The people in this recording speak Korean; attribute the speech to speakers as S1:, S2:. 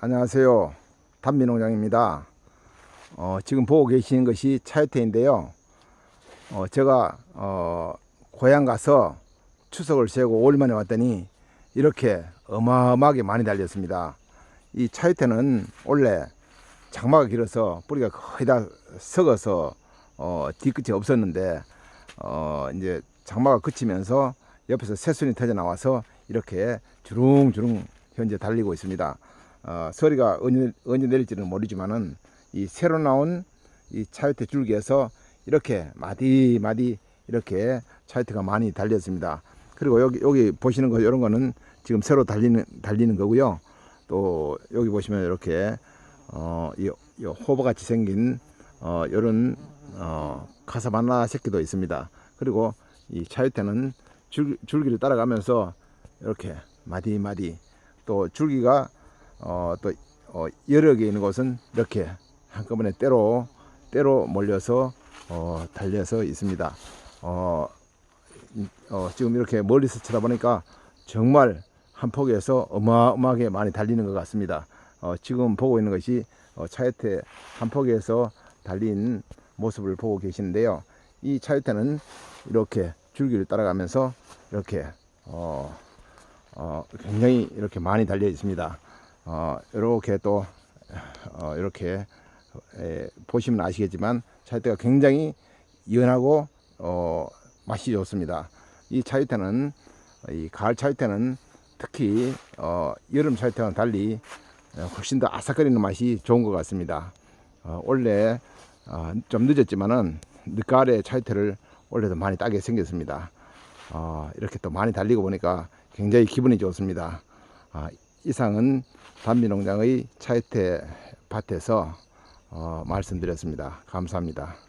S1: 안녕하세요. 단미농장입니다. 어, 지금 보고 계시는 것이 차유태인데요. 어, 제가 어, 고향 가서 추석을 세고 5일 만에 왔더니 이렇게 어마어마하게 많이 달렸습니다. 이 차유태는 원래 장마가 길어서 뿌리가 거의 다 썩어서 어, 뒤끝이 없었는데 어, 이제 장마가 그치면서 옆에서 새순이 터져 나와서 이렇게 주릉주릉 현재 달리고 있습니다. 어, 서리가 언제, 언제 내릴지는 모르지만은 이 새로 나온 이 차유태 줄기에서 이렇게 마디 마디 이렇게 차유태가 많이 달렸습니다. 그리고 여기 여기 보시는 거 이런 거는 지금 새로 달리는 달리는 거고요. 또 여기 보시면 이렇게 어, 이, 이 호버 같이 생긴 어, 이런 어, 카사바나 새끼도 있습니다. 그리고 이 차유태는 줄, 줄기를 따라가면서 이렇게 마디 마디 또 줄기가 어, 또 어, 여러 개 있는 곳은 이렇게 한꺼번에 때로 때로 몰려서 어, 달려서 있습니다. 어, 이- 어, 지금 이렇게 멀리서 쳐다보니까 정말 한 폭에서 어마어마하게 많이 달리는 것 같습니다. 어, 지금 보고 있는 것이 어, 차유태 한 폭에서 달린 모습을 보고 계시는데요. 이 차유태는 이렇게 줄기를 따라가면서 이렇게 어, 어, 굉장히 이렇게 많이 달려 있습니다. 어, 이렇게 또 어, 이렇게 에, 보시면 아시겠지만 차유태가 굉장히 연하고 어, 맛이 좋습니다. 이 차유태는 이 가을 차유태는 특히 어, 여름 차유태와는 달리 어, 훨씬 더 아삭거리는 맛이 좋은 것 같습니다. 어, 원래 어, 좀 늦었지만은 늦가을에 차유태를 원래도 많이 따게 생겼습니다. 어, 이렇게 또 많이 달리고 보니까 굉장히 기분이 좋습니다. 아, 이상은 단미농장의 차유태 밭에서 어, 말씀드렸습니다. 감사합니다.